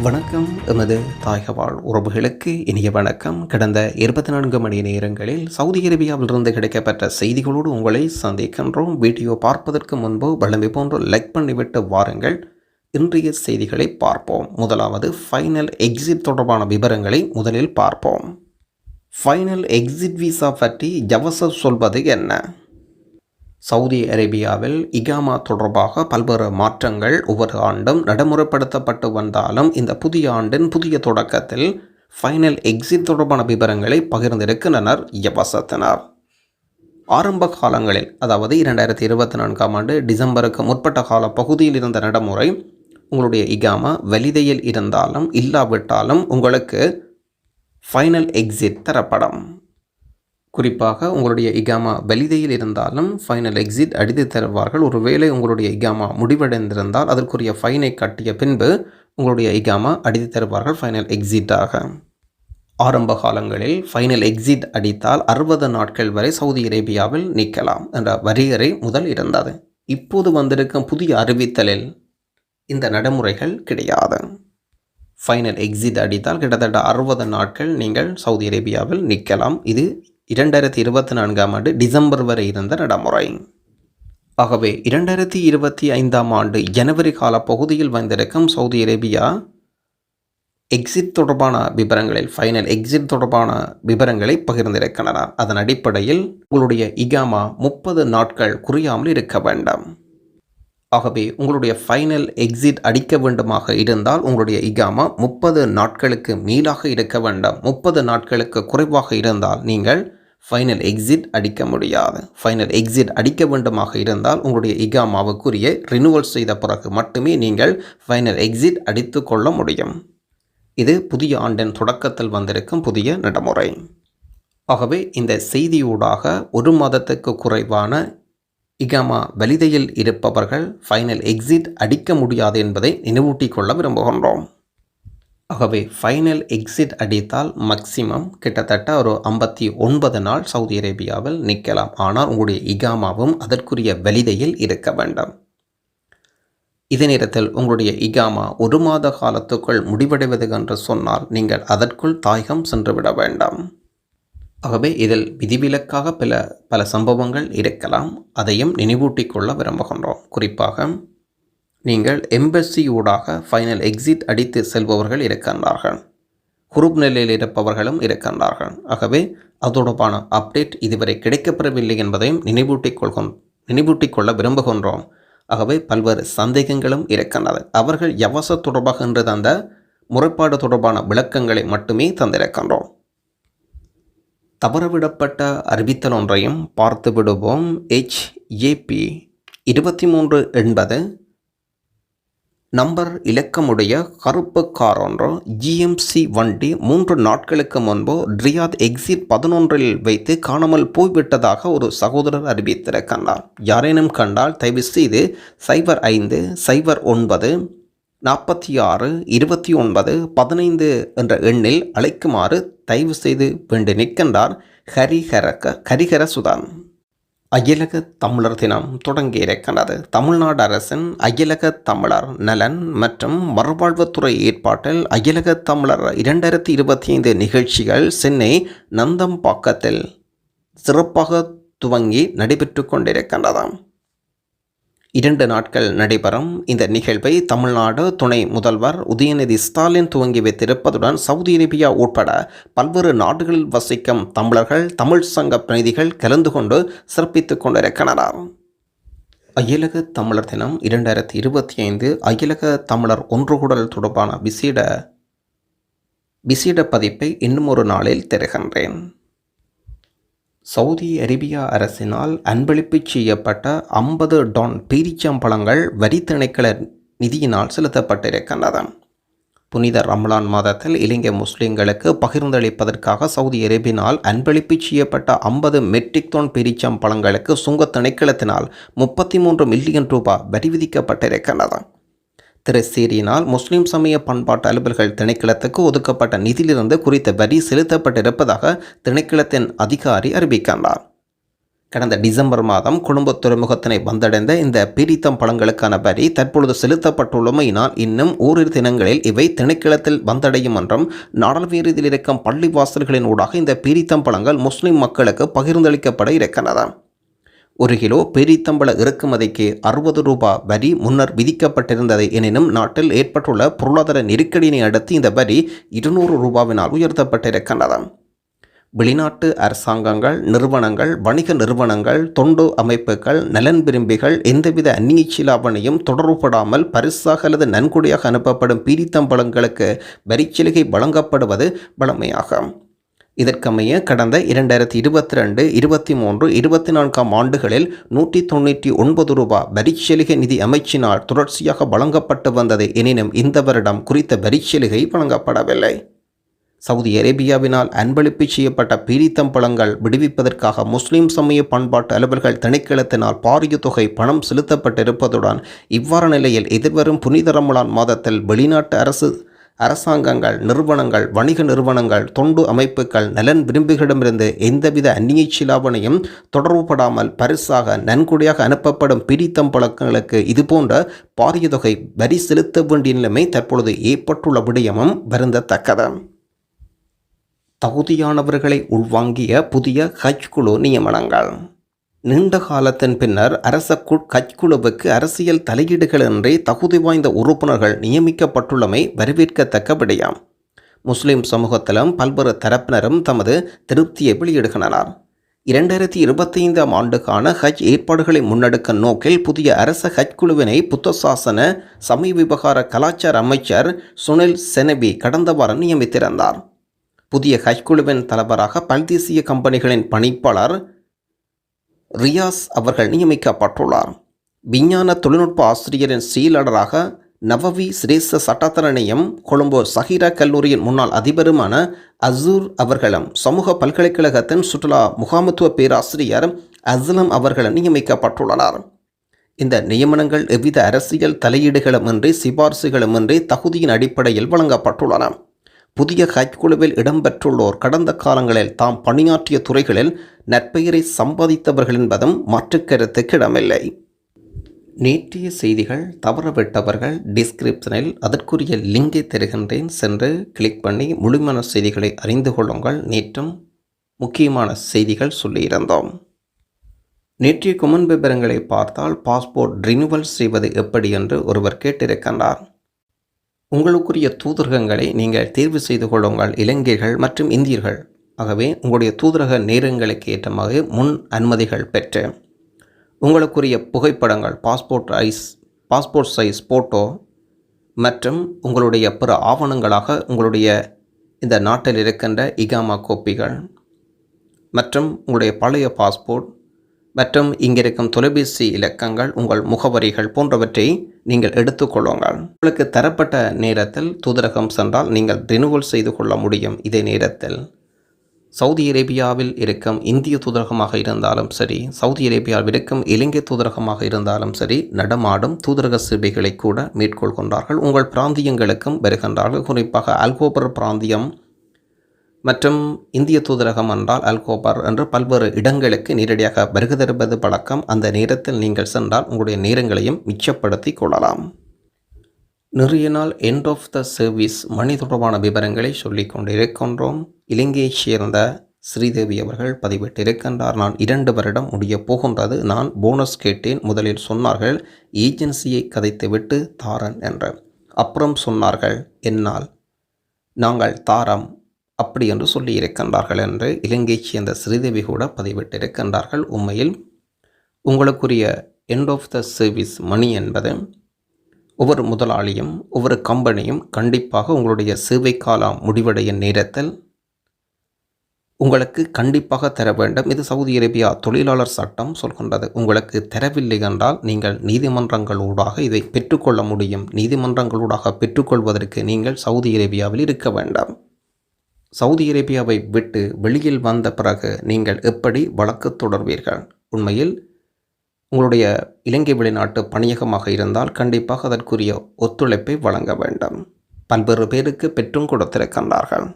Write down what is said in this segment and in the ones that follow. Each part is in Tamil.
வணக்கம். எமது தாய்கவாழ் உறவுகளுக்கு இனிய வணக்கம். கடந்த இருபத்தி நான்கு மணி நேரங்களில் சவுதி அரேபியாவிலிருந்து கிடைக்கப்பட்ட செய்திகளோடு உங்களை சந்திக்கின்றோம். வீடியோ பார்ப்பதற்கு முன்பு வளமை போன்று லைக் பண்ணிவிட்டு வாருங்கள். இன்றைய செய்திகளை பார்ப்போம். முதலாவது ஃபைனல் எக்ஸிட் தொடர்பான விவரங்களை முதலில் பார்ப்போம். ஃபைனல் எக்ஸிட் விசா பற்றி ஜவசப் சொல்வது என்ன? சவுதி அரேபியாவில் இகாமா தொடர்பாக பல்வேறு மாற்றங்கள் ஒவ்வொரு ஆண்டும் நடைமுறைப்படுத்தப்பட்டு வந்தாலும் இந்த புதிய ஆண்டின் புதிய தொடக்கத்தில் ஃபைனல் எக்ஸிட் தொடர்பான விவரங்களை பகிர்ந்திருக்கின்றனர் யவசத்தினர். ஆரம்ப காலங்களில் அதாவது இரண்டாயிரத்தி இருபத்தி நான்காம் ஆண்டு டிசம்பருக்கு முற்பட்ட கால பகுதியில் இருந்த நடைமுறை உங்களுடைய இகாமா வலிதையில் இருந்தாலும் இல்லாவிட்டாலும் உங்களுக்கு ஃபைனல் எக்ஸிட் தரப்படும். குறிப்பாக உங்களுடைய இகாமா வெளிதையில் இருந்தாலும் ஃபைனல் எக்ஸிட் அடித்து தருவார்கள். ஒருவேளை உங்களுடைய இகாமா முடிவடைந்திருந்தால் அதற்குரிய ஃபைனை கட்டிய பின்பு உங்களுடைய இகாமா அடித்து தருவார்கள் ஃபைனல் எக்ஸிட்டாக ஆரம்ப காலங்களில் ஃபைனல் எக்ஸிட் அடித்தால் அறுபது நாட்கள் வரை சவுதி அரேபியாவில் நிற்கலாம் என்ற வரையறை முதல் இருந்தது. இப்போது வந்திருக்கும் புதிய அறிவித்தலில் இந்த நடைமுறைகள் கிடையாது. ஃபைனல் எக்ஸிட் அடித்தால் கிட்டத்தட்ட அறுபது நாட்கள் நீங்கள் சவுதி அரேபியாவில் நிற்கலாம். இது இரண்டாயிரத்தி இருபத்தி நான்காம் ஆண்டு டிசம்பர் வரை இருந்த நடைமுறை. ஆகவே இரண்டாயிரத்தி இருபத்தி ஐந்தாம் ஆண்டு ஜனவரி கால பகுதியில் வந்திருக்கும் சவுதி அரேபியா எக்ஸிட் தொடர்பான விவரங்களில் ஃபைனல் எக்ஸிட் தொடர்பான விவரங்களை பகிர்ந்திருக்கின்றனர் அதன் அடிப்படையில் உங்களுடைய இகாமா முப்பது நாட்கள் குறையாமல் இருக்க வேண்டாம். ஆகவே உங்களுடைய ஃபைனல் எக்ஸிட் அடிக்க வேண்டுமாக இருந்தால் உங்களுடைய இகாமா முப்பது நாட்களுக்கு மீளாக இருக்க வேண்டாம். முப்பது நாட்களுக்கு குறைவாக இருந்தால் நீங்கள் ஃபைனல் எக்ஸிட் அடிக்க முடியாது. ஃபைனல் எக்ஸிட் அடிக்க வேண்டுமாக இருந்தால் உங்களுடைய இகாமாவுக்குரிய ரினுவல் செய்த பிறகு மட்டுமே நீங்கள் ஃபைனல் எக்ஸிட் அடித்து கொள்ள முடியும். இது புதிய ஆண்டின் தொடக்கத்தில் வந்திருக்கும் புதிய நடைமுறை. ஆகவே இந்த செய்தியூடாக ஒரு மாதத்துக்கு குறைவான இகாமா வலிதையில் இருப்பவர்கள் ஃபைனல் எக்ஸிட் அடிக்க முடியாது என்பதை நினைவூட்டிக் கொள்ள விரும்புகின்றோம். ஆகவே ஃபைனல் எக்ஸிட் அடித்தால் மேக்சிமம் கிட்டத்தட்ட ஒரு ஐம்பத்தி ஒன்பது நாள் சவுதி அரேபியாவில் நிற்கலாம். ஆனால் உங்களுடைய இகாமாவும் அதற்குரிய வலிதையில் இருக்க வேண்டும். இதே நேரத்தில் உங்களுடைய இகாமா ஒரு மாத காலத்துக்குள் முடிவடைவது என்று சொன்னால் நீங்கள் அதற்குள் தாயகம் சென்றுவிட வேண்டாம். ஆகவே இதில் விதிவிலக்காக பல பல சம்பவங்கள் இருக்கலாம். அதையும் நினைவூட்டிக் கொள்ள விரும்புகின்றோம். குறிப்பாக நீங்கள் எம்பசி ஊடாக ஃபைனல் எக்ஸிட் அடித்து செல்பவர்கள் இருக்கின்றார்கள். குரூப் நிலையில் இருப்பவர்களும் இருக்கின்றார்கள். ஆகவே அதோடபான அப்டேட் இதுவரை கிடைக்கப்பெறவில்லை என்பதையும் நினைவூட்டிக் கொள்கிறோம் நினைவூட்டிக் கொள்ள விரும்புகின்றோம். ஆகவே பல்வேறு சந்தேகங்களும் இருக்கின்றது. அவர்கள் யவச தொடர்பாக என்று தந்த முறைப்பாடு தொடர்பான விளக்கங்களை மட்டுமே தந்திருக்கின்றோம். தவறவிடப்பட்ட அறிவித்தல் ஒன்றையும் பார்த்து விடுவோம் ஹெச்ஏபி இருபத்தி மூன்று என்பது நம்பர் இலக்கமுடைய கருப்பு கார் ஒன்று ஜிஎம்சி வண்டி மூன்று நாட்களுக்கு முன்பு ரியாத் எக்ஸிட் பதினொன்றில் வைத்து காணாமல் போய்விட்டதாக ஒரு சகோதரர் அறிவித்திருக்கின்றார். யாரேனும் கண்டால் தயவு செய்து சைபர் ஐந்து சைபர் ஒன்பது நாற்பத்தி ஆறு இருபத்தி ஒன்பது பதினைந்து என்ற எண்ணில் அழைக்குமாறு தயவு செய்து வேண்டு நிற்கின்றார் ஹரிஹரக ஹரிஹர சுதான். அகிலக தமிழர் தினம் தொடங்கி இருக்கின்றது தமிழ்நாடு அரசின் அகிலக தமிழர் நலன் மற்றும் மறுவாழ்வுத்துறை ஏற்பாட்டில் அகிலக தமிழர் இரண்டாயிரத்தி இருபத்தி ஐந்து நிகழ்ச்சிகள் சென்னை நந்தம்பாக்கத்தில் சிறப்பாக துவங்கி நடைபெற்று கொண்டிருக்கின்றதாம். இரண்டு நாட்கள் நடைபெறும் இந்த நிகழ்வை தமிழ்நாடு துணை முதல்வர் உதயநிதி ஸ்டாலின் துவங்கி வைத்திருப்பதுடன் சவுதி அரேபியா உட்பட பல்வேறு நாடுகளில் வசிக்கும் தமிழர்கள் தமிழ் சங்க பிரதிநிதிகள் கலந்து கொண்டு சிறப்பித்துக் கொண்டிருக்கின்றனர். அகிலக தமிழர் தினம் இரண்டாயிரத்தி இருபத்தி ஐந்து அகிலக தமிழர் ஒன்றுகூடல் தொடர்பான விசேட விசேட பதிப்பை இன்னும் ஒரு நாளில் தருகின்றேன். சவுதி அரேபியா அரசினால் அன்பளிப்பு செய்யப்பட்ட ஐம்பது டான் பீரிச்சம்பழங்கள் வரி திணைக்கள நிதியினால் செலுத்தப்பட்டிருக்கின்றது புனித ரம்லான் மாதத்தில் இலங்கை முஸ்லிம்களுக்கு பகிர்ந்தளிப்பதற்காக சவுதி அரேபியினால் அன்பளிப்பு செய்யப்பட்ட ஐம்பது மெட்ரிக் டன் பீரிச்சம்பழங்களுக்கு சுங்க திணைக்களத்தினால் முப்பத்தி மூன்று மில்லியன் ரூபாய் வரி விதிக்கப்பட்டிருக்கின்றன திருச்சேரியினால் முஸ்லிம் சமய பண்பாட்டு அலுவல்கள் திணைக்களத்துக்கு ஒதுக்கப்பட்ட நிதியிலிருந்து குறித்த வரி செலுத்தப்பட்டிருப்பதாக திணைக்களத்தின் அதிகாரி அறிவிக்கின்றார். கடந்த டிசம்பர் மாதம் குடும்ப துறைமுகத்தினை வந்தடைந்த இந்த பீரித்தம் பழங்களுக்கான வரி தற்பொழுது செலுத்தப்பட்டுள்ளமையினால் இன்னும் ஓரிரு தினங்களில் இவை திணைக்களத்தில் வந்தடையும் என்றும் நாடாளுமன்றத்தில் இருக்கும் பள்ளி வாசல்களின் ஊடாக இந்த பீரித்தம் பழங்கள் முஸ்லிம் மக்களுக்கு பகிர்ந்தளிக்கப்பட இருக்கின்றன. ஒரு கிலோ பெரித்தம்பள இறக்குமதிக்கு அறுபது ரூபாய் வரி முன்னர் விதிக்கப்பட்டிருந்தது எனினும் நாட்டில் ஏற்பட்டுள்ள பொருளாதார நெருக்கடியினை அடுத்து இந்த வரி இருநூறு ரூபாவினால் உயர்த்தப்பட்டிருக்கின்றது வெளிநாட்டு அரசாங்கங்கள் நிறுவனங்கள் வணிக நிறுவனங்கள் தொண்டு அமைப்புகள் நலன் விரும்பிகள் எந்தவித அந்நிய சிலாவணையும் தொடர்புபடாமல் பரிசாக அல்லது நன்கொடையாக அனுப்பப்படும் பீரித்தம்பழங்களுக்கு வரிச்சலுகை வழங்கப்படுவது வழமையாகும். இதற்கமைய கடந்த இரண்டாயிரத்தி இருபத்தி ரெண்டு இருபத்தி மூன்று இருபத்தி நான்காம் ஆண்டுகளில் நூற்றி தொண்ணூற்றி ஒன்பது ரூபாய் வரிச்சலுகை நிதி அமைச்சினால் தொடர்ச்சியாக வழங்கப்பட்டு வந்தது எனினும் இந்த வருடம் குறித்த வரிச்சலுகை வழங்கப்படவில்லை. சவுதி அரேபியாவினால் அன்பளிப்பு செய்யப்பட்ட பீரித்தம் பழங்கள் விடுவிப்பதற்காக முஸ்லிம் சமய பண்பாட்டு அலுவல்கள் திணைக்களத்தினால் பாரிய தொகை பணம் செலுத்தப்பட்டிருப்பதுடன் இவ்வாறு நிலையில் எதிர்வரும் புனித ரமலான் மாதத்தில் வெளிநாட்டு அரசு அரசாங்கங்கள் நிறுவனங்கள் வணிக நிறுவனங்கள் தொண்டு அமைப்புகள் நலன் விரும்புகளிடமிருந்து எந்தவித அந்நிய சிலாவணையும் தொடர்புபடாமல் பரிசாக நன்கொடையாக அனுப்பப்படும் பிடித்தம் பழக்கங்களுக்கு இதுபோன்ற பாரிய தொகை வரி செலுத்த வேண்டிய நிலைமை தற்பொழுது ஏற்பட்டுள்ள விடயமும் வருந்தத்தக்கது. தகுதியானவர்களை உள்வாங்கிய புதிய ஹஜ் குழு நியமனங்கள். நீண்ட காலத்தின் பின்னர் அரச கு- ஹஜ் குழுவுக்கு அரசியல் தலையீடுகளின்றி தகுதி வாய்ந்த உறுப்பினர்கள் நியமிக்கப்பட்டுள்ளமை வரவேற்கத்தக்க விடயம். முஸ்லிம் சமூகத்திலும் பல்வேறு தரப்பினரும் தமது திருப்தியை வெளியிடுகின்றனர். இரண்டாயிரத்தி இருபத்தி ஐந்தாம் ஆண்டுக்கான ஹஜ் ஏற்பாடுகளை முன்னெடுக்க நோக்கில் புதிய அரச ஹஜ் குழுவினை புத்த சாசன சமய விவகார கலாச்சார அமைச்சர் சுனில் செனபி கடந்த வாரம் நியமித்திருந்தார். புதிய ஹஜ் குழுவின் தலைவராக பல்தேசிய கம்பெனிகளின் பணிப்பாளர் ரியாஸ் அவர்கள் நியமிக்கப்பட்டுள்ளார். விஞ்ஞான தொழில்நுட்ப ஆசிரியரின் செயலாளராக நவவி சிரேச சட்டத்தரணியம் கொழும்பு சஹீரா கல்லூரியின் முன்னாள் அதிபருமான அசூர் அவர்களும் சமூக பல்கலைக்கழகத்தின் சுற்றுலா முகாமத்துவ பேராசிரியர் அஸ்லம் அவர்களும் நியமிக்கப்பட்டுள்ளனர். இந்த நியமனங்கள் எவ்வித அரசியல் தலையீடுகளுமின்றி சிபார்சுகளுமின்றி தகுதியின் அடிப்படையில் வழங்கப்பட்டுள்ளன. புதிய ஹஜ் குழுவில் இடம்பெற்றுள்ளோர் கடந்த காலங்களில் தாம் பணியாற்றிய துறைகளில் நற்பெயரை சம்பாதித்தவர்கள் என்பதும் மாற்றுக் கருத்துக்கு இடமில்லை நேற்றைய செய்திகள் தவறவிட்டவர்கள் டிஸ்கிரிப்ஷனில் அதற்குரிய லிங்கை தருகின்றேன் சென்று கிளிக் பண்ணி முழுமையான செய்திகளை அறிந்து கொள்ளுங்கள். நேற்றும் முக்கியமான செய்திகள் சொல்லியிருந்தோம். நேற்றைய குமன் விவரங்களை பார்த்தால் பாஸ்போர்ட் ரினுவல் செய்வது எப்படி என்று ஒருவர் கேட்டிருக்கின்றார். உங்களுக்குரிய தூதரகங்களை நீங்கள் தேர்வு செய்து கொள்ளுங்கள் இலங்கைகள் மற்றும் இந்தியர்கள். ஆகவே உங்களுடைய தூதரக நேரங்களுக்கு ஏற்றமாக முன் அனுமதிகள் பெற்று உங்களுக்குரிய புகைப்படங்கள் passport size passport size photo மற்றும் உங்களுடைய பிற ஆவணங்களாக உங்களுடைய இந்த நாட்டில் இருக்கின்ற இகாமா கோப்பிகள் மற்றும் உங்களுடைய பழைய பாஸ்போர்ட் மற்றும் இங்கிருக்கும் தொலைபேசி இலக்கங்கள் உங்கள் முகவரிகள் போன்றவற்றை நீங்கள் எடுத்துக்கொள்ளுங்கள். உங்களுக்கு தரப்பட்ட நேரத்தில் தூதரகம் சென்றால் நீங்கள் ரினுவல் செய்து கொள்ள முடியும் இதே நேரத்தில். சவுதி அரேபியாவில் இருக்கும் இந்திய தூதரகமாக இருந்தாலும் சரி சவுதி அரேபியாவில் இருக்கும் இலங்கை தூதரகமாக இருந்தாலும் சரி நடமாடும் தூதரக சேவைகளை கூட மேற்கொள்கின்றார்கள். உங்கள் பிராந்தியங்களுக்கும் வருகின்றார்கள். குறிப்பாக அல்கோபர் பிராந்தியம் மற்றும் இந்திய தூதரகம் என்றால் அல்கோபர் என்று பல்வேறு இடங்களுக்கு நேரடியாக வருகை தருவது பழக்கம். அந்த நேரத்தில் நீங்கள் சென்றால் உங்களுடைய நேரங்களையும் மிச்சப்படுத்திக் கொள்ளலாம். நிறைய நாள் end of the service money தொடர்பான விவரங்களை சொல்லிக் கொண்டிருக்கின்றோம். இலங்கையைச் சேர்ந்த ஸ்ரீதேவி அவர்கள் பதிவிட்டிருக்கின்றார். நான் இரண்டு வருடம் முடிய போகின்றது. நான் போனஸ் கேட்டேன். முதலில் சொன்னார்கள் ஏஜென்சியை கதைத்துவிட்டு தாரன் என்று. அப்புறம் சொன்னார்கள் என்னால் நாங்கள் தாரம் அப்படி என்று சொல்லியிருக்கின்றார்கள் என்று இலங்கையைச் சேர்ந்த ஸ்ரீதேவி கூட பதிவிட்டிருக்கின்றார்கள் உண்மையில். உங்களுக்குரிய end of the service money என்பது ஒவ்வொரு முதலாளியும் ஒவ்வொரு கம்பெனியும் கண்டிப்பாக உங்களுடைய சேவை காலம் முடிவடைய நேரத்தில் உங்களுக்கு கண்டிப்பாக தர வேண்டும். இது சவுதி அரேபியா தொழிலாளர் சட்டம் சொல்கின்றது. உங்களுக்கு தரவில்லை என்றால் நீங்கள் நீதிமன்றங்களூடாக இதை பெற்றுக்கொள்ள முடியும். நீதிமன்றங்களூடாக பெற்றுக்கொள்வதற்கு நீங்கள் சவுதி அரேபியாவில் இருக்க வேண்டாம். சவுதி அரேபியாவை விட்டு வெளியில் வந்த பிறகு நீங்கள் எப்படி வழக்கு தொடர்வீர்கள்? உண்மையில் உங்களுடைய இலங்கை வெளிநாட்டு பணியகமாக இருந்தால் கண்டிப்பாக அதற்குரிய ஒத்துழைப்பை வழங்க வேண்டும். பல்வேறு பேருக்கு பெற்றும் கொடுத்திருக்கின்றார்கள்.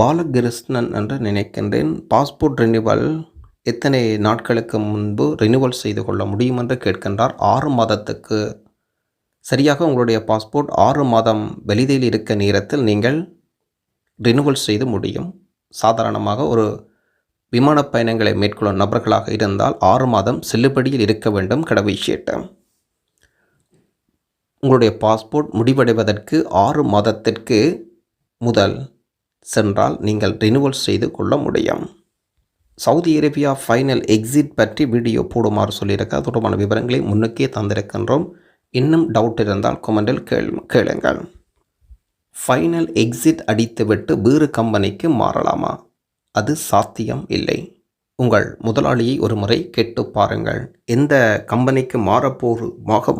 பாலகிருஷ்ணன் என்று நினைக்கின்றேன். பாஸ்போர்ட் ரினிவல் எத்தனை நாட்களுக்கு முன்பு ரினிவல் செய்து கொள்ள முடியும் என்று கேட்கின்றார். ஆறு மாதத்துக்கு சரியாக உங்களுடைய பாஸ்போர்ட் ஆறு மாதம் வெளியில் இருக்க நேரத்தில் நீங்கள் ரினுவல் செய்து முடியும். சாதாரணமாக ஒரு விமான பயணங்களை மேற்கொள்ளும் நபர்களாக இருந்தால் ஆறு மாதம் செல்லுபடியில் இருக்க வேண்டும் கடவுச்சீட்டு உங்களுடைய பாஸ்போர்ட் முடிவடைவதற்கு ஆறு மாதத்திற்கு முதல் சென்றால் நீங்கள் ரினுவல் செய்து கொள்ள முடியும். சவுதி அரேபியா ஃபைனல் எக்ஸிட் பற்றி வீடியோ போடுமாறு சொல்லியிருக்க. அது தொடர்பான விவரங்களை முன்னுக்கே தந்திருக்கின்றோம். இன்னும் டவுட் இருந்தால் கொமெண்டில் கேள் கேளுங்கள். ஃபைனல் எக்ஸிட் அடித்துவிட்டு வேறு கம்பெனிக்கு மாறலாமா? அது சாத்தியம் இல்லை. உங்கள் முதலாளியை ஒரு முறை கேட்டு பாருங்கள். எந்த கம்பெனிக்கு மாறப்போகு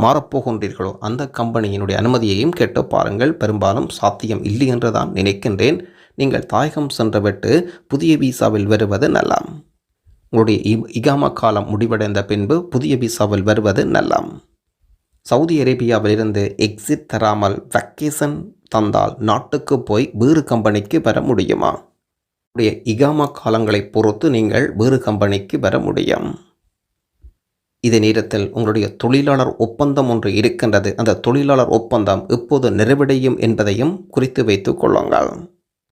மாறப்போகின்றீர்களோ அந்த கம்பெனியினுடைய அனுமதியையும் கேட்டு பாருங்கள். பெரும்பாலும் சாத்தியம் இல்லை என்று தான் நினைக்கின்றேன். நீங்கள் தாயகம் சென்றுவிட்டு புதிய விசாவில் வருவது நல்லாம் உங்களுடைய இகாம இகாமா காலம் முடிவடைந்த பின்பு புதிய விசாவில் வருவது நல்லாம் சவுதி அரேபியாவிலிருந்து எக்ஸிட் தராமல் வெக்கேஷன் தந்தால் நாட்டுக்கு போய் வேறு கம்பெனிக்கு வர முடியுமா? உடைய இகாமா காலங்களை பொறுத்து நீங்கள் வேறு கம்பெனிக்கு வர முடியும். இதே நேரத்தில் உங்களுடைய தொழிலாளர் ஒப்பந்தம் ஒன்று இருக்கின்றது. அந்த தொழிலாளர் ஒப்பந்தம் எப்போது நிறைவடையும் என்பதையும் குறித்து வைத்துக் கொள்ளுங்கள்.